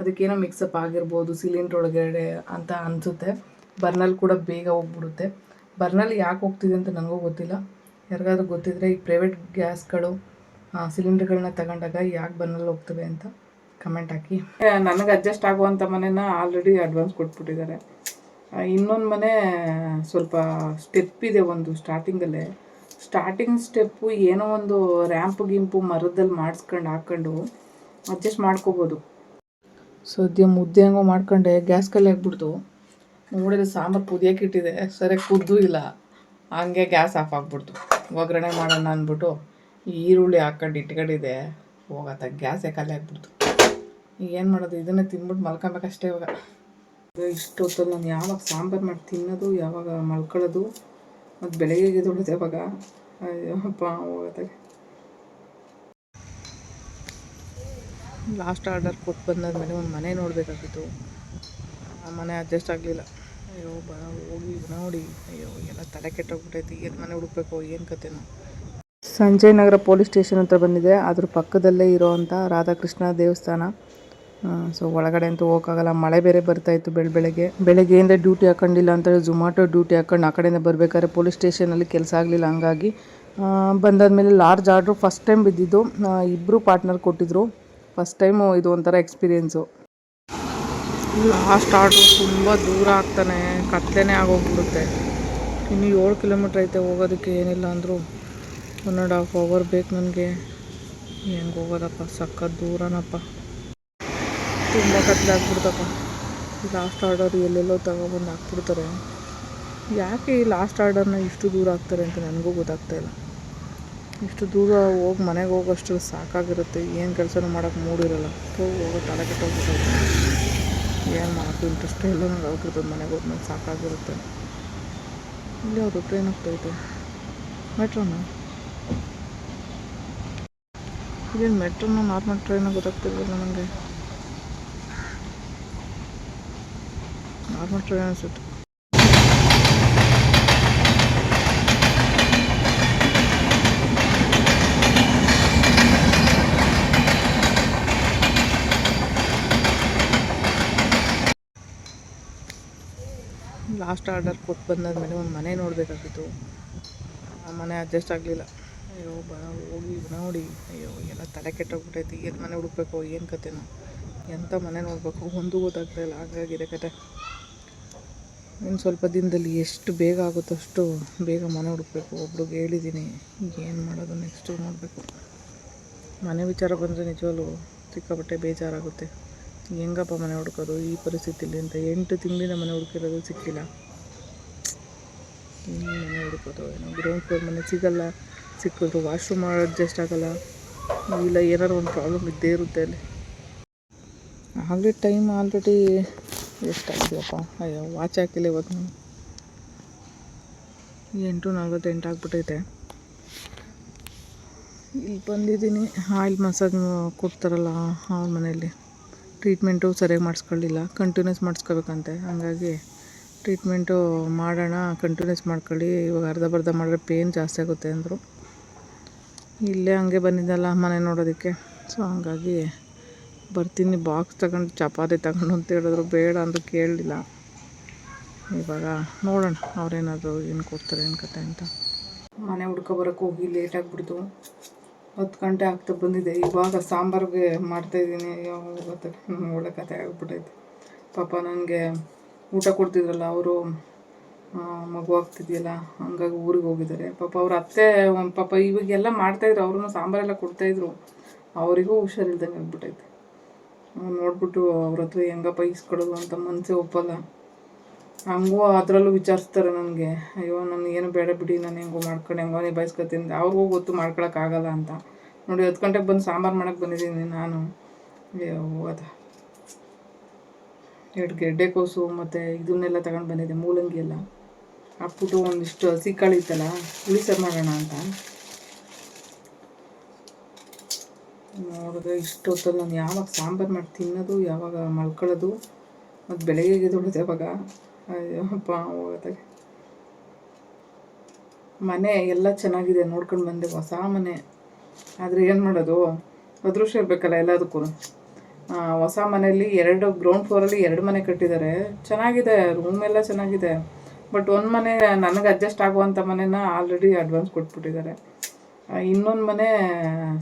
ಅದಕ್ಕೇನೋ mix-up ಆಗಿರ್ಬೋದು cylinder ಒಳಗಡೆ ಅಂತ ಅನಿಸುತ್ತೆ. ಬರ್ನಲ್ ಕೂಡ ಬೇಗ ಹೋಗ್ಬಿಡುತ್ತೆ. ಬರ್ನಲ್ ಯಾಕೆ ಹೋಗ್ತಿದೆ ಅಂತ ನನಗೂ ಗೊತ್ತಿಲ್ಲ. ಯಾರಿಗಾದ್ರೂ ಗೊತ್ತಿದ್ದರೆ ಈ ಪ್ರೈವೇಟ್ ಗ್ಯಾಸ್ಗಳು ಸಿಲಿಂಡ್ರ್ಗಳನ್ನ ತಗೊಂಡಾಗ ಯಾಕೆ ಬರ್ನಲ್ಲಿ ಹೋಗ್ತವೆ ಅಂತ ಕಮೆಂಟ್ ಹಾಕಿ. ನನಗೆ ಅಡ್ಜಸ್ಟ್ ಆಗುವಂಥ ಮನೆನ ಆಲ್ರೆಡಿ ಅಡ್ವಾನ್ಸ್ ಕೊಟ್ಬಿಟ್ಟಿದ್ದಾರೆ. ಇನ್ನೊಂದು ಮನೆ, ಸ್ವಲ್ಪ ಸ್ಟೆಪ್ ಇದೆ ಒಂದು ಸ್ಟಾರ್ಟಿಂಗಲ್ಲೇ ಸ್ಟಾರ್ಟಿಂಗ್ ಸ್ಟೆಪ್ಪು ಏನೋ ಒಂದು ರ್ಯಾಂಪ್ ಗಿಂಪು ಮರದಲ್ಲಿ ಮಾಡಿಸ್ಕೊಂಡು ಹಾಕ್ಕೊಂಡು ಅಡ್ಜಸ್ಟ್ ಮಾಡ್ಕೋಬೋದು. ಸದ್ಯ ಮುದ್ದೆ ಹಂಗೋ ಮಾಡ್ಕೊಂಡೆ ಗ್ಯಾಸ್ ಖಾಲಿ ಆಗ್ಬಿಡ್ತು ನೋಡಿದ್ರೆ ಸಾಂಬಾರು ಕುದಿಯೋಕೆ ಇಟ್ಟಿದೆ. ಸರಿಯಾಗಿ ಕುದ್ದು ಇಲ್ಲ. ಹಂಗೆ ಗ್ಯಾಸ್ ಆಫ್ ಆಗ್ಬಿಡ್ತು. ಒಗ್ಗರಣೆ ಮಾಡೋಣ ಅಂದ್ಬಿಟ್ಟು ಈರುಳ್ಳಿ ಹಾಕ್ಕೊಂಡು ಇಟ್ಕೊಂಡಿದೆ ಹೋಗತ್ತ ಗ್ಯಾಸೇ ಖಾಲಿ ಆಗ್ಬಿಡ್ತು ಈಗ ಏನು ಮಾಡೋದು? ಇದನ್ನೇ ತಿನ್ಬಿಟ್ಟು ಮಲ್ಕೊಬೇಕಷ್ಟೇ ಇವಾಗ. ಇಷ್ಟು ಹೊತ್ತಲ್ಲಿ ನಾನು ಯಾವಾಗ ಸಾಂಬಾರು ಮಾಡಿ ತಿನ್ನೋದು, ಯಾವಾಗ ಮಲ್ಕೊಳ್ಳೋದು, ಮತ್ತು ಬೆಳಗ್ಗೆ ಎದ್ದೊಳೋದು ಯಾವಾಗ ಹಬ್ಬ ಹೋಗತ್ತಾಗೆ ಲಾಸ್ಟ್ ಆರ್ಡರ್ ಕೊಟ್ಟು ಬಂದಾದ್ಮೇಲೆ ಒಂದು ಮನೆ ನೋಡಬೇಕಾಗಿತ್ತು. ಆ ಮನೆ ಅಡ್ಜಸ್ಟ್ ಆಗಲಿಲ್ಲ. ಅಯ್ಯೋ ಬರ ಹೋಗಿ ನೋಡಿ. ಅಯ್ಯೋ, ಎಲ್ಲ ತಲೆ ಕೆಟ್ಟೋಗ್ಬಿಟ್ಟೈತಿ ಏನು ಮನೆ ಹುಡುಕ್ಬೇಕು, ಏನು ಕತೆನೋ. ಸಂಜಯ್ ನಗರ ಪೊಲೀಸ್ ಸ್ಟೇಷನ್ ಹತ್ರ ಬಂದಿದೆ. ಅದ್ರ ಪಕ್ಕದಲ್ಲೇ ಇರೋವಂಥ ರಾಧಾಕೃಷ್ಣ ದೇವಸ್ಥಾನ. ಸೊ ಒಳಗಡೆ ಅಂತೂ ಹೋಗೋಕ್ಕಾಗಲ್ಲ. ಮಳೆ ಬೇರೆ ಬರ್ತಾಯಿತ್ತು ಬೆಳ, ಬೆಳಗ್ಗೆ. ಬೆಳಗ್ಗೆಯಿಂದ ಡ್ಯೂಟಿ ಹಾಕೊಂಡಿಲ್ಲ ಅಂತೇಳಿ ಝೊಮ್ಯಾಟೊ ಡ್ಯೂಟಿ ಹಾಕೊಂಡು ಆ ಕಡೆಯಿಂದ ಬರಬೇಕಾದ್ರೆ ಪೊಲೀಸ್ ಸ್ಟೇಷನಲ್ಲಿ ಕೆಲಸ ಆಗಲಿಲ್ಲ ಹಂಗಾಗಿ. ಬಂದಾದ ಮೇಲೆ ಲಾರ್ಜ್ ಆರ್ಡ್ರು ಫಸ್ಟ್ ಟೈಮ್ ಬಿದ್ದಿದ್ದು ಇಬ್ಬರು ಪಾರ್ಟ್ನರ್ ಕೊಟ್ಟಿದ್ರು. ಫಸ್ಟ್ ಟೈಮು ಇದು ಒಂಥರ ಎಕ್ಸ್ಪೀರಿಯೆನ್ಸು. ಲಾಸ್ಟ್ ಆರ್ಡ್ರು ತುಂಬ ದೂರ ಆಗ್ತಾನೆ ಕತ್ತೆನೆ ಆಗೋಗ್ಬಿಡುತ್ತೆ. ಇನ್ನು ಏಳು ಕಿಲೋಮೀಟ್ರ್ ಐತೆ ಹೋಗೋದಕ್ಕೆ, ಏನಿಲ್ಲ ಅಂದರೂ ಒನ್ ಆ್ಯಂಡ್ ಹಾಫ್ ಅವರ್ ಬೇಕು ನನಗೆ. ಹೆಂಗೆ ಹೋಗೋದಪ್ಪ ಸಕ್ಕ ದೂರನಪ್ಪ. ತುಂಬ ಕತ್ಲೆ ಆಗ್ಬಿಡ್ತಪ್ಪ. ಈ ಲಾಸ್ಟ್ ಆರ್ಡರ್ ಎಲ್ಲೆಲ್ಲೋ ತಗೊಬಂದು ಹಾಕ್ಬಿಡ್ತಾರೆ. ಯಾಕೆ ಈ ಲಾಸ್ಟ್ ಆರ್ಡರ್ನ ಇಷ್ಟು ದೂರ ಆಗ್ತಾರೆ ಅಂತ ನನಗೂ ಗೊತ್ತಾಗ್ತಾ ಇಲ್ಲ. ಇಷ್ಟು ದೂರ ಹೋಗಿ ಮನೆಗೆ ಹೋಗೋಷ್ಟು ಸಾಕಾಗಿರುತ್ತೆ. ಏನು ಕೆಲಸನೂ ಮಾಡೋಕ್ಕೆ ಮೂಡಿರಲ್ಲ ಹೋಗಿ ತಲೆ ಕೆಟ್ಟೋಗ್ಬಿಟ್ಟು ಏನು ಮಾಡೋಕ್ಕೂ ಇಂಟ್ರೆಸ್ಟೇ ಇಲ್ಲ ನಂಗೆ ಆಗ್ಬಿಡ್ತದೆ ಮನೆಗೆ ಹೋದ್ಮೇಲೆ ಸಾಕಾಗಿರುತ್ತೆ. ಇಲ್ಲಿ ಅವರು ಟ್ರೈನ್ ಹೋಗ್ತೈತೆ ಮೆಟ್ರೋನ ಇದೇನು ಮೆಟ್ರೋನ ನಾರ್ಮಲ್ ಟ್ರೈನ ಗೊತ್ತಾಗ್ತಿರ್ಲಿಲ್ಲ ನನಗೆ ನಾರ್ಮಲ್ ಟ್ರೈನ್ ಅನಿಸುತ್ತೆ. ಲಾಸ್ಟ್ ಆರ್ಡರ್ ಕೊಟ್ಟು ಬಂದಾದ್ಮೇಲೆ ಒಂದು ಮನೆ ನೋಡಬೇಕಾಗಿತ್ತು. ಆ ಮನೆ ಅಡ್ಜಸ್ಟ್ ಆಗಲಿಲ್ಲ. ಅಯ್ಯೋ ಬರ ಹೋಗಿ ನೋಡಿ. ಅಯ್ಯೋ ಎಲ್ಲ ತಲೆ ಕೆಟ್ಟೋಗ್ಬಿಟ್ಟೈತಿ ಏನು ಮನೆ ಹುಡುಕ್ಬೇಕು, ಏನು ಕತೆನೋ. ಎಂಥ ಮನೆ ನೋಡಬೇಕು? ಒಂದು ಗೊತ್ತಾಗ್ತಾಯಿಲ್ಲ ಹಾಗಾಗಿದೆ ಕತೆ. ಇನ್ನು ಸ್ವಲ್ಪ ದಿನದಲ್ಲಿ ಎಷ್ಟು ಬೇಗ ಆಗುತ್ತೋ ಅಷ್ಟು ಬೇಗ ಮನೆ ಹುಡುಕ್ಬೇಕು. ಒಬ್ರಿಗೆ ಹೇಳಿದ್ದೀನಿ. ಏನು ಮಾಡೋದು ನೆಕ್ಸ್ಟು ನೋಡಬೇಕು. ಮನೆ ವಿಚಾರ ಬಂದರೆ ನಿಜವಾಗ್ಲೂ ಸಿಕ್ಕಾಪಟ್ಟೆ ಬೇಜಾರಾಗುತ್ತೆ. ಹೆಂಗಪ್ಪ ಮನೆ ಹುಡ್ಕೋದು? ಈ ಪರಿಸ್ಥಿತಿಲಿ ಅಂತ ಎಂಟು ತಿಂಗಳಿಂದ ಮನೆ ಹುಡ್ಕಿರೋದು ಸಿಕ್ಕಿಲ್ಲ. ಮನೆ ಹುಡ್ಕೋದು ಏನೋ ಗ್ರೌಂಡ್ ಫ್ಲೋರ್ ಮನೆ ಸಿಗಲ್ಲ, ಸಿಕ್ಕಿದ್ರು ವಾಶ್ರೂಮ್ ಅಡ್ಜಸ್ಟ್ ಆಗಲ್ಲ. ಇಲ್ಲ, ಏನಾದ್ರು ಒಂದು ಪ್ರಾಬ್ಲಮ್ ಇದ್ದೇ ಇರುತ್ತೆ ಅಲ್ಲಿ. ಆಲ್ರೆಡಿ ಟೈಮ್ ಆಲ್ರೆಡಿ ಎಷ್ಟಾಗಿದೆಯಪ್ಪ ಅಯ್ಯೋ ವಾಚ್ ಹಾಕಿಲ್ಲ ಇವತ್ತು ನಾನು. ಎಂಟು ನಲ್ವತ್ತೆಂಟು ಆಗ್ಬಿಟ್ಟೈತೆ. ಇಲ್ಲಿ ಬಂದಿದ್ದೀನಿ. ಆಯಿಲ್ ಮಸಾಜ್ ಕೊಡ್ತಾರಲ್ಲ ಅವ್ರ ಮನೆಯಲ್ಲಿ. ಟ್ರೀಟ್ಮೆಂಟು ಸರಿಯಾಗಿ ಮಾಡಿಸ್ಕೊಳ್ಳಿಲ್ಲ ಕಂಟಿನ್ಯೂಸ್ ಮಾಡಿಸ್ಕೋಬೇಕಂತೆ. ಹಾಗಾಗಿ ಟ್ರೀಟ್ಮೆಂಟು ಮಾಡೋಣ ಕಂಟಿನ್ಯೂಸ್ ಮಾಡ್ಕೊಳ್ಳಿ. ಇವಾಗ ಅರ್ಧ ಬರ್ಧ ಮಾಡಿದ್ರೆ ಪೇನ್ ಜಾಸ್ತಿ ಆಗುತ್ತೆ ಅಂದರು. ಇಲ್ಲೇ ಹಂಗೆ ಬಂದಿದ್ದಲ್ಲ ಮನೆ ನೋಡೋದಕ್ಕೆ. ಸೊ ಹಾಗಾಗಿ ಬರ್ತೀನಿ ಬಾಕ್ಸ್ ತಗೊಂಡು, ಚಪಾತಿ ತಗೊಂಡು ಅಂತ ಹೇಳಿದ್ರು. ಬೇಡ ಅಂತ ಕೇಳಲಿಲ್ಲ. ಇವಾಗ ನೋಡೋಣ, ಅವ್ರೇನಾದರೂ ಏನು ಕೊಡ್ತಾರೆ, ಏನು ಕತೆ ಅಂತ. ಮನೆ ಹುಡ್ಕೊಬರಕ್ಕೆ ಹೋಗಿ ಲೇಟ್ ಆಗಿಬಿಡ್ತು. ಹತ್ತು ಗಂಟೆ ಆಗ್ತಾ ಬಂದಿದೆ. ಇವಾಗ ಸಾಂಬಾರಿಗೆ ಮಾಡ್ತಾಯಿದ್ದೀನಿ ಒಳ್ಳೆ ಕತೆ ಆಗ್ಬಿಟ್ಟೈತೆ ಪಾಪ ನನಗೆ ಊಟ ಕೊಡ್ತಿದ್ರಲ್ಲ, ಅವರು ಮಗು ಆಗ್ತಿದೆಯಲ್ಲ, ಹಂಗಾಗಿ ಊರಿಗೆ ಹೋಗಿದ್ದಾರೆ. ಪಾಪ ಅವ್ರ ಅತ್ತೆ, ಒಂದು ಪಾಪ ಇವಾಗೆಲ್ಲ ಮಾಡ್ತಾಯಿದ್ರು ಅವ್ರೂ ಸಾಂಬಾರೆಲ್ಲ ಕೊಡ್ತಾಯಿದ್ರು ಅವರಿಗೂ ಹುಷಾರಿಲ್ದಂಗೆ ಆಗ್ಬಿಟ್ಟೈತೆ ನೋಡ್ಬಿಟ್ಟು ಅವ್ರ ಹತ್ರ ಹೆಂಗಪ್ಪ ಇಸ್ಕೊಡೋದು ಅಂತ ಮನಸ್ಸೇ ಒಪ್ಪಲ್ಲ. ಹಂಗೂ ಅದರಲ್ಲೂ ವಿಚಾರಿಸ್ತಾರೆ ನನಗೆ. ಅಯ್ಯೋ, ನಾನು ಏನು ಬೇಡ ಬಿಡಿ, ನಾನು ಹೆಂಗೋ ಮಾಡ್ಕೊಂಡು, ಹೆಂಗೋ ನಿಭಾಯಿಸ್ಕೊತೀನಿ. ಅವ್ರಿಗೂ ಗೊತ್ತು ಮಾಡ್ಕೊಳಕ್ಕಾಗಲ್ಲ ಅಂತ. ನೋಡಿ ಹತ್ತು ಗಂಟೆಗೆ ಬಂದು ಸಾಂಬಾರು ಮಾಡಕ್ಕೆ ಬಂದಿದ್ದೀನಿ ನಾನು. ಅದು. ಎರಡು ಗೆಡ್ಡೆಕೋಸು ಮತ್ತು ಇದನ್ನೆಲ್ಲ ತಗೊಂಡು ಬಂದಿದ್ದೆ, ಮೂಲಂಗಿ ಎಲ್ಲ. ಹಾಕ್ಬಿಟ್ಟು ಒಂದಿಷ್ಟು ಹಸಿ ಕಾಳು ಇತ್ತಲ್ಲ, ಹುಳಿ ಸರ್ ಮಾಡೋಣ ಅಂತ. ನೋಡಿದ್ರೆ ಇಷ್ಟು ಹೊತ್ತಲ್ಲಿ ನಾನು ಯಾವಾಗ ಸಾಂಬಾರು ಮಾಡಿ ತಿನ್ನೋದು, ಯಾವಾಗ ಮಲ್ಕೊಳ್ಳೋದು, ಮತ್ತು ಬೆಳಗ್ಗೆ ದೊಡ್ಡದು ಯಾವಾಗ? ಅಯ್ಯಪ್ಪ ಹೋಗೋದಾಗೆ ಮನೆ ಎಲ್ಲ ಚೆನ್ನಾಗಿದೆ, ನೋಡ್ಕೊಂಡು ಬಂದೆ, ಹೊಸ ಮನೆ. ಆದರೆ ಏನು ಮಾಡೋದು? ಅದೃಷ್ಟ ಇರಬೇಕಲ್ಲ ಎಲ್ಲದಕ್ಕೂ. ಹೊಸ ಮನೆಯಲ್ಲಿ ಎರಡು ಗ್ರೌಂಡ್ ಫ್ಲೋರಲ್ಲಿ ಎರಡು ಮನೆ ಕಟ್ಟಿದ್ದಾರೆ. ಚೆನ್ನಾಗಿದೆ ರೂಮ್ ಎಲ್ಲ ಚೆನ್ನಾಗಿದೆ. ಬಟ್ ಒಂದು ಮನೆ ನನಗೆ ಅಡ್ಜಸ್ಟ್ ಆಗುವಂಥ ಮನೆನ ಆಲ್ರೆಡಿ ಅಡ್ವಾನ್ಸ್ ಕೊಟ್ಬಿಟ್ಟಿದ್ದಾರೆ. ಇನ್ನೊಂದು ಮನೆ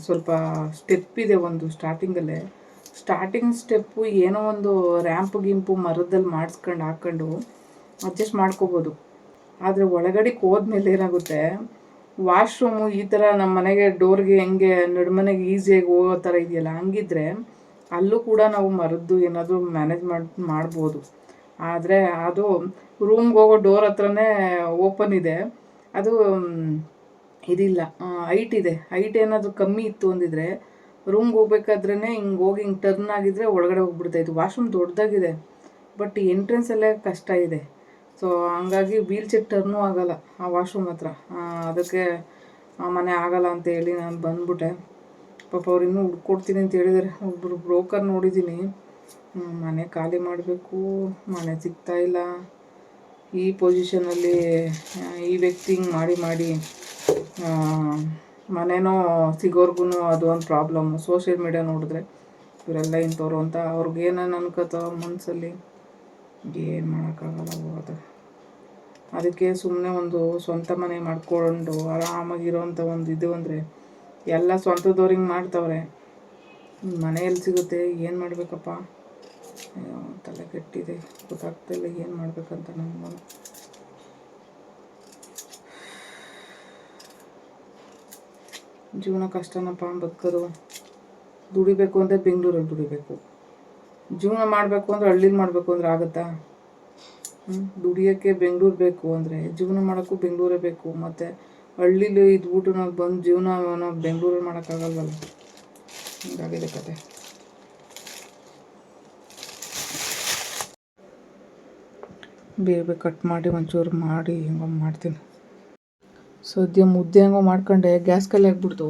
ಸ್ವಲ್ಪ ಸ್ಟೆಪ್ ಇದೆ ಒಂದು ಸ್ಟಾರ್ಟಿಂಗಲ್ಲೇ ಸ್ಟಾರ್ಟಿಂಗ್ ಸ್ಟೆಪ್ಪು ಏನೋ ಒಂದು ರ್ಯಾಂಪ್ ಗಿಂಪು ಮರದಲ್ಲಿ ಮಾಡಿಸ್ಕೊಂಡು ಹಾಕ್ಕೊಂಡು ಅಡ್ಜಸ್ಟ್ ಮಾಡ್ಕೋಬೋದು. ಆದರೆ ಒಳಗಡೆಗೆ ಹೋದ್ಮೇಲೆ ಏನಾಗುತ್ತೆ? ವಾಶ್ರೂಮು ಈ ಥರ ನಮ್ಮ ಮನೆಗೆ ಡೋರ್ಗೆ ಹೆಂಗೆ ನಡುಮನೆಗೆ ಈಸಿಯಾಗಿ ಹೋಗೋ ಥರ ಇದೆಯಲ್ಲ, ಹಂಗಿದ್ರೆ ಅಲ್ಲೂ ಕೂಡ ನಾವು ಮರದ್ದು ಏನಾದರೂ ಮ್ಯಾನೇಜ್ ಮಾಡಿ, ಮಾಡ್ಬೋದು. ಆದರೆ ಅದು ರೂಮ್ಗೆ ಹೋಗೋ ಡೋರ್ ಹತ್ರನೇ ಓಪನ್ ಇದೆ. ಅದು ಇದಿಲ್ಲ. ಹೈಟ್ ಇದೆ. ಹೈಟ್ ಏನಾದರೂ ಕಮ್ಮಿ ಇತ್ತು ಅಂದಿದ್ರೆ ರೂಮ್ಗೆ ಹೋಗ್ಬೇಕಾದ್ರೇ ಹಿಂಗೆ ಹೋಗಿ ಹಿಂಗೆ ಟರ್ನ್ ಆಗಿದ್ರೆ ಒಳಗಡೆ ಹೋಗ್ಬಿಡ್ತಾಯಿತ್ತು ವಾಶ್ರೂಮ್ ದೊಡ್ಡದಾಗಿದೆ ಬಟ್ ಎಂಟ್ರೆನ್ಸಲ್ಲೇ ಕಷ್ಟ ಇದೆ. ಸೊ ಹಂಗಾಗಿ ವೀಲ್ ಚೇರ್ ಟರ್ನು ಆಗಲ್ಲ, ಆ ವಾಶ್ರೂಮ್ ಹತ್ರ. ಅದಕ್ಕೆ ಮನೆ ಆಗಲ್ಲ ಅಂತ ಹೇಳಿ ನಾನು ಬಂದ್ಬಿಟ್ಟೆ. ಪಾಪ ಅವ್ರು ಇನ್ನೂ ಹುಡ್ಕೊಡ್ತೀನಿ ಅಂತ ಹೇಳಿದ್ದಾರೆ ಒಬ್ಬರು ಬ್ರೋಕರ್ ನೋಡಿದ್ದೀನಿ. ಮನೆ ಖಾಲಿ ಮಾಡಬೇಕು, ಮನೆ ಸಿಗ್ತಾ ಇಲ್ಲ. ಈ ಪೊಸಿಷನಲ್ಲಿ ಈ ವ್ಯಕ್ತಿ ಹಿಂಗೆ ಮಾಡಿ ಮಾಡಿ ಮನೇನೋ ಮನೆನೋ ಸಿಗೋರ್ಗು ಅದು ಒಂದು ಪ್ರಾಬ್ಲಮ್ಮು ಸೋಷಿಯಲ್ ಮೀಡಿಯಾ ನೋಡಿದ್ರೆ, ಇವರೆಲ್ಲ ಇಂಥವ್ರು ಅಂತ ಅವ್ರಿಗೇನೇನು ಅನ್ಕೋತಾವ ಮನಸ್ಸಲ್ಲಿ ಏನು ಮಾಡೋಕ್ಕಾಗಲ್ಲ ಹೋಗೋದು. ಅದಕ್ಕೆ ಸುಮ್ಮನೆ ಒಂದು ಸ್ವಂತ ಮನೆ ಮಾಡ್ಕೊಂಡು ಆರಾಮಾಗಿರೋಂಥ ಒಂದು ಇದು ಅಂದರೆ ಎಲ್ಲ ಸ್ವಂತದವ್ರಿಗೆ ಮಾಡ್ತವ್ರೆ. ಮನೆಯಲ್ಲಿ ಸಿಗುತ್ತೆ, ಏನು ಮಾಡಬೇಕಪ್ಪ? ತಲೆ ಕೆಟ್ಟಿದೆ. ಗೊತ್ತಾಗ್ತಿಲ್ಲ ಏನು ಮಾಡ್ಬೇಕಂತ ನನಗೂ ಜೀವನ ಕಷ್ಟನಪ್ಪ, ಬದುಕೋದು. ದುಡಿಬೇಕು ಅಂದರೆ ಬೆಂಗಳೂರಲ್ಲಿ ದುಡಿಬೇಕು. ಜೀವನ ಮಾಡಬೇಕು ಅಂದರೆ ಹಳ್ಳಿಲಿ ಮಾಡಬೇಕು ಅಂದ್ರೆ ಆಗುತ್ತಾ? ದುಡಿಯೋಕ್ಕೆ ಬೆಂಗಳೂರು ಬೇಕು ಅಂದರೆ, ಜೀವನ ಮಾಡೋಕ್ಕೂ ಬೆಂಗಳೂರೇ ಬೇಕು, ಮತ್ತು ಹಳ್ಳೀಲಿ ಇದ್ಬಿಟ್ಟು ನಾವು ಬಂದು ಜೀವನ ನಾವು ಬೆಂಗಳೂರಲ್ಲಿ ಮಾಡೋಕ್ಕಾಗಲ್ವಲ್ಲ? ಹಿಂಗಾಗಿದೆ ಕತೆ. ಬೇಗ ಕಟ್ ಮಾಡಿ, ಒಂಚೂರು ಮಾಡಿ, ಹಿಂಗೆ ಮಾಡ್ತೀನಿ. ಸದ್ಯ ಮುದ್ದೆ ಹೆಂಗೋ ಮಾಡ್ಕೊಂಡೆ, ಗ್ಯಾಸ್ ಖಾಲಿ ಆಗ್ಬಿಡ್ತು.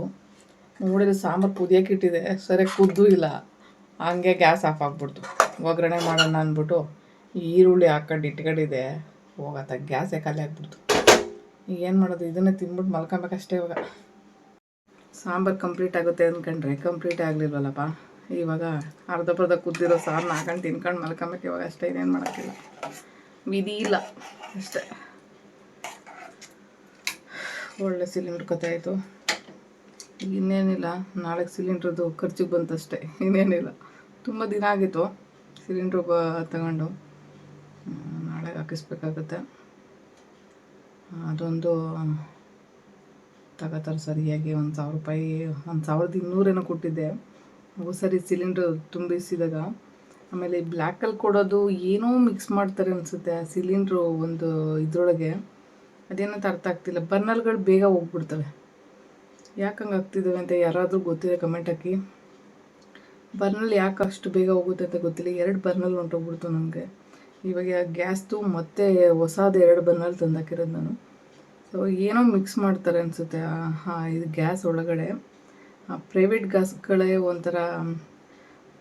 ನೋಡಿದ್ರೆ ಸಾಂಬಾರು ಕುದಿಯೋಕೆ ಇಟ್ಟಿದೆ, ಸರಿಯಾಗಿ ಕುದ್ದೂ ಇಲ್ಲ ಹಂಗೆ ಗ್ಯಾಸ್ ಆಫ್ ಆಗ್ಬಿಡ್ತು. ಒಗ್ಗರಣೆ ಮಾಡೋಣ ಅಂದ್ಬಿಟ್ಟು ಈರುಳ್ಳಿ ಹಾಕೊಂಡು ಇಟ್ಕೊಂಡಿದೆ ಹೋಗತ್ತ, ಗ್ಯಾಸೇ ಖಾಲಿ ಆಗ್ಬಿಡ್ತು. ಈಗ ಏನು ಮಾಡೋದು? ಇದನ್ನೇ ತಿಂದ್ಬಿಟ್ಟು ಮಲ್ಕೊಬೇಕಷ್ಟೇ ಇವಾಗ. ಸಾಂಬಾರು ಕಂಪ್ಲೀಟ್ ಆಗುತ್ತೆ ಅಂದ್ಕೊಂಡ್ರೆ ಕಂಪ್ಲೀಟ್ ಆಗಲಿಲ್ವಲ್ಲಪ್ಪ? ಇವಾಗ ಅರ್ಧ ಬರ್ಧ ಕುದ್ದಿರೋ ಸಾರನ್ನ ಹಾಕೊಂಡು ತಿನ್ಕೊಂಡು ಮಲ್ಕೊಬೇಕು. ಇವಾಗ ಅಷ್ಟೇ ಇನ್ನೇನು ಮಾಡೋಕ್ಕಿಲ್ಲ. ವಿಧಿ ಇಲ್ಲ. ಅಷ್ಟೇ. ಒಳ್ಳೆ ಸಿಲಿಂಡ್ರ್ ಕಥೆ ಇನ್ನೇನಿಲ್ಲ ನಾಳೆಗೆ ಸಿಲಿಂಡ್ರದ್ದು ಖರ್ಚಿಗೆ ಬಂತಷ್ಟೇ, ಇನ್ನೇನಿಲ್ಲ. ತುಂಬ ದಿನ ಆಗಿತ್ತು ಸಿಲಿಂಡ್ರು ಬ ತಗೊಂಡು. ನಾಳೆ ಹಾಕಿಸ್ಬೇಕಾಗತ್ತೆ. ಅದೊಂದು ತಗೋತಾರೆ ಸರಿಯಾಗಿ, ಒಂದು ಸಾವಿರ ರೂಪಾಯಿ, ಒಂದು ಸಾವಿರದ ಇನ್ನೂರೇನೋ ಕೊಟ್ಟಿದ್ದೆ. ಅವು ಸರಿ ಸಿಲಿಂಡ್ರ್ ತುಂಬಿಸಿದಾಗ, ಆಮೇಲೆ ಬ್ಲ್ಯಾಕಲ್ಲಿ ಕೊಡೋದು ಏನೋ ಮಿಕ್ಸ್ ಮಾಡ್ತಾರೆ ಅನಿಸುತ್ತೆ ಆ ಸಿಲಿಂಡ್ರು ಒಂದು ಇದರೊಳಗೆ. ಅದೇನಂತ ಅರ್ಥ ಆಗ್ತಿಲ್ಲ ಬರ್ನಲ್ಗಳು ಬೇಗ ಹೋಗ್ಬಿಡ್ತವೆ. ಯಾಕೆ ಹಂಗೆ ಆಗ್ತಿದ್ದಾವೆ ಅಂತ ಯಾರಾದರೂ ಗೊತ್ತಿದೆ ಕಮೆಂಟ್ ಹಾಕಿ. ಬರ್ನಲ್ ಯಾಕೆ ಅಷ್ಟು ಬೇಗ ಹೋಗುತ್ತೆ ಅಂತ ಗೊತ್ತಿಲ್ಲ. ಎರಡು ಬರ್ನಲ್ ಹೊಂಟೋಗ್ಬಿಡ್ತು ನನಗೆ. ಇವಾಗ ಗ್ಯಾಸ್ದು ಮತ್ತೆ ಹೊಸದು ಎರಡು ಬರ್ನಲ್ ತಂದಾಕಿರೋದು ನಾನು. ಸೊ ಏನೋ ಮಿಕ್ಸ್ ಮಾಡ್ತಾರೆ ಅನಿಸುತ್ತೆ. ಇದು ಗ್ಯಾಸ್ ಒಳಗಡೆ. ಪ್ರೈವೇಟ್ ಗ್ಯಾಸ್ಗಳೇ ಒಂಥರ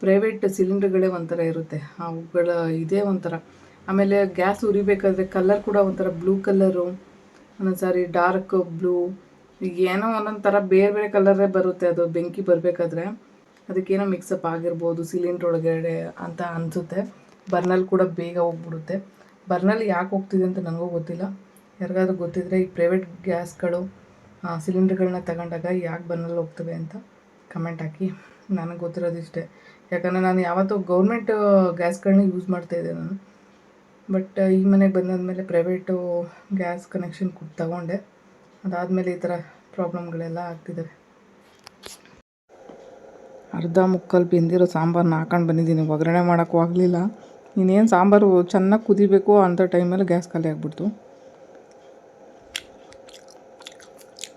ಪ್ರೈವೇಟ್ ಸಿಲಿಂಡರ್ಗಳೇ ಒಂಥರ ಇರುತ್ತೆ. ಅವುಗಳ ಇದೇ ಒಂಥರ. ಆಮೇಲೆ ಗ್ಯಾಸ್ ಉರಿಬೇಕಾದ್ರೆ ಕಲರ್ ಕೂಡ ಒಂಥರ ಬ್ಲೂ ಕಲರು ಒಂದೊಂದು ಸಾರಿ ಡಾರ್ಕ್ ಬ್ಲೂ ಏನೋ ಒಂದೊಂದು ಥರ ಬೇರೆ ಬೇರೆ ಕಲರೇ ಬರುತ್ತೆ. ಅದು ಬೆಂಕಿ ಬರಬೇಕಾದ್ರೆ ಅದಕ್ಕೇನೋ ಮಿಕ್ಸಪ್ ಆಗಿರ್ಬೋದು ಸಿಲಿಂಡ್ರ್ ಒಳಗಡೆ ಅಂತ ಅನಿಸುತ್ತೆ. ಬರ್ನಲ್ಲಿ ಕೂಡ ಬೇಗ ಹೋಗ್ಬಿಡುತ್ತೆ. ಬರ್ನಲ್ಲಿ ಯಾಕೆ ಹೋಗ್ತಿದೆ ಅಂತ ನನಗೂ ಗೊತ್ತಿಲ್ಲ. ಯಾರಿಗಾದ್ರೂ ಗೊತ್ತಿದ್ರೆ ಈ ಪ್ರೈವೇಟ್ ಗ್ಯಾಸ್ಗಳು ಸಿಲಿಂಡ್ರ್ಗಳನ್ನ ತಗೊಂಡಾಗ ಯಾಕೆ ಬರ್ನಲ್ಲಿ ಹೋಗ್ತವೆ ಅಂತ ಕಮೆಂಟ್ ಹಾಕಿ. ನನಗೆ ಗೊತ್ತಿರೋದು ಇಷ್ಟೇ. ಯಾಕಂದರೆ ನಾನು ಯಾವತ್ತೂ ಗೌರ್ಮೆಂಟ್ ಗ್ಯಾಸ್ಗಳನ್ನ ಯೂಸ್ ಮಾಡ್ತಾಯಿದ್ದೆ ನಾನು. ಬಟ್ ಈ ಮನೆಗೆ ಬಂದಾದಮೇಲೆ ಪ್ರೈವೇಟು ಗ್ಯಾಸ್ ಕನೆಕ್ಷನ್ ಕೊಟ್ಟು ತಗೊಂಡೆ. ಅದಾದಮೇಲೆ ಈ ಥರ ಪ್ರಾಬ್ಲಮ್ಗಳೆಲ್ಲ ಆಗ್ತಿದ್ದಾವೆ ಅರ್ಧ ಮುಕ್ಕಲ್ ಬೆಂದಿರೋ ಸಾಂಬಾರನ್ನ ಹಾಕೊಂಡು ಬಂದಿದ್ದೀನಿ. ಒಗ್ಗರಣೆ ಮಾಡೋಕ್ಕೂ ಆಗಲಿಲ್ಲ. ಇನ್ನೇನು ಸಾಂಬಾರು ಚೆನ್ನಾಗಿ ಕುದಿಬೇಕು ಅಂಥ ಟೈಮಲ್ಲಿ ಗ್ಯಾಸ್ ಖಾಲಿ ಆಗ್ಬಿಡ್ತು.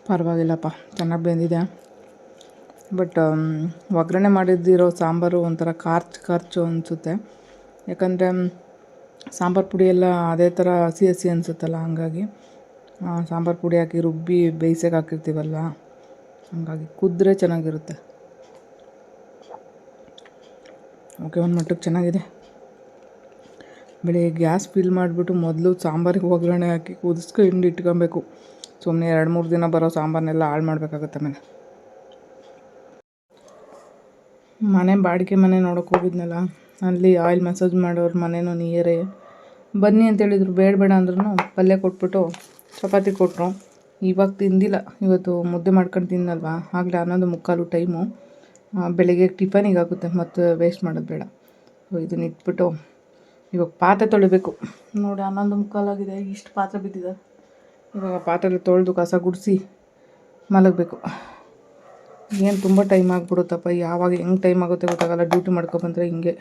ಪರವಾಗಿಲ್ಲಪ್ಪ, ಚೆನ್ನಾಗಿ ಬೆಂದಿದೆ. ಬಟ್ ಒಗ್ಗರಣೆ ಮಾಡಿದ್ದಿರೋ ಸಾಂಬಾರು ಒಂಥರ ಖಾರ್ಚ್ ಖರ್ಚು ಅನಿಸುತ್ತೆ. ಯಾಕಂದರೆ ಸಾಂಬಾರು ಪುಡಿ ಎಲ್ಲ ಅದೇ ಥರ ಹಸಿ ಹಸಿ ಅನಿಸುತ್ತಲ್ಲ, ಹಂಗಾಗಿ. ಸಾಂಬಾರು ಪುಡಿ ಹಾಕಿ ರುಬ್ಬಿ ಬೇಯಿಸೋಕೆ ಹಾಕಿರ್ತೀವಲ್ವ? ಹಂಗಾಗಿ ಕುದ್ರೆ ಚೆನ್ನಾಗಿರುತ್ತೆ. ಓಕೆ ಒಂದು ಮಟ್ಟಕ್ಕೆ ಚೆನ್ನಾಗಿದೆ. ಬೆಳಿಗ್ಗೆ ಗ್ಯಾಸ್ ಫಿಲ್ ಮಾಡಿಬಿಟ್ಟು ಮೊದಲು ಸಾಂಬಾರಿಗೆ ಒಗ್ಗರಣೆ ಹಾಕಿ ಕುದಿಸ್ಕೊ ಹಿಂಡಿ ಇಟ್ಕೊಬೇಕು. ಸುಮ್ಮನೆ ಎರಡು, ಮೂರು ದಿನ ಬರೋ ಸಾಂಬಾರನ್ನೆಲ್ಲ ಹಾಳು ಮಾಡಬೇಕಾಗತ್ತೆ ಮನೆ ಮನೆ ಬಾಡಿಗೆ ಮನೆ ನೋಡೋಕೆ ಹೋಗಿದ್ನಲ್ಲ, ಅಲ್ಲಿ ಆಯಿಲ್ ಮಸಾಜ್ ಮಾಡೋರು ಮನೆನೂ ನಿಯರೇ ಬನ್ನಿ ಅಂತೇಳಿದ್ರು ಬೇಡ ಬೇಡ ಅಂದ್ರೂ ಪಲ್ಯ ಕೊಟ್ಬಿಟ್ಟು ಚಪಾತಿ ಕೊಟ್ಟರು ಇವಾಗ ತಿಂದಿಲ್ಲ. ಇವತ್ತು ಮುದ್ದೆ ಮಾಡ್ಕೊಂಡು ತಿನ್ನಲ್ವಾ ಆಗಲೇ ಹನ್ನೊಂದು ಮುಕ್ಕಾಲು ಟೈಮು ಬೆಳಗ್ಗೆ ಟಿಫನಿಗೆ ಆಗುತ್ತೆ. ಮತ್ತು ವೇಸ್ಟ್ ಮಾಡೋದು ಬೇಡ. ಸೊ ಇದನ್ನ ಇಟ್ಬಿಟ್ಟು ಇವಾಗ ಪಾತ್ರೆ ತೊಳಿಬೇಕು. ನೋಡಿ, ಹನ್ನೊಂದು ಮುಕ್ಕಾಲಾಗಿದೆ ಇಷ್ಟು ಪಾತ್ರೆ ಬಿದ್ದಿದೆ. ಇವಾಗ ಪಾತ್ರೆ ತೊಳೆದು ಕಸ ಗುಡಿಸಿ ಮಲಗಬೇಕು. ಏನು ತುಂಬ ಟೈಮ್ ಆಗಿಬಿಡುತ್ತಪ್ಪ. ಯಾವಾಗ ಹೆಂಗೆ ಟೈಮ್ ಆಗುತ್ತೆ ಗೊತ್ತಾಗಲ್ಲ. ಡ್ಯೂಟಿ ಮಾಡ್ಕೊಬಂದ್ರೆ ಹಿಂಗೆ.